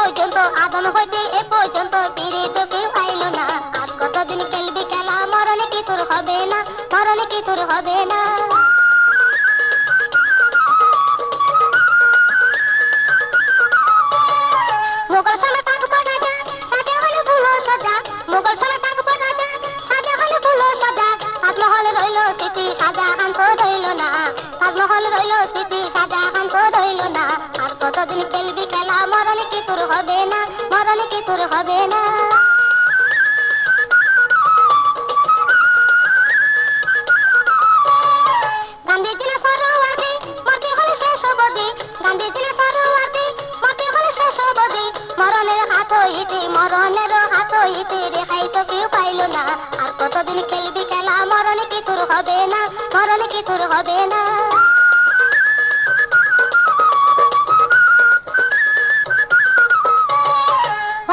পর্যন্ত আদম হইতে এ পর্যন্ত ফিরে তো কেউ পাইল না। আর কতদিন খেলবি খেলা, মরণে কি তোর হবে না, মরণে কি তোর হবে না। মোগল সময় থাকব রাজা সাজা হলে ভুলো সজা। মোগল সময় থাকব রাজা সাজা হলে ভুলো সজা। তাজমহল রইল স্মৃতি সাজা হান্ত রইল না তাজমহল রইল স্মৃতি, সাজা হান্ত রইল না। আর কতদিন খেলবি খেলা, মরণে কি তোর হবে না, মরণে কি তোর হবে না? মরণের হাত হইতে রেহাই তো কেউ পাইল না। আর কতদিন খেলবি খেলা, মরণে কি তোর হবে না, মরণে কি তোর হবে না?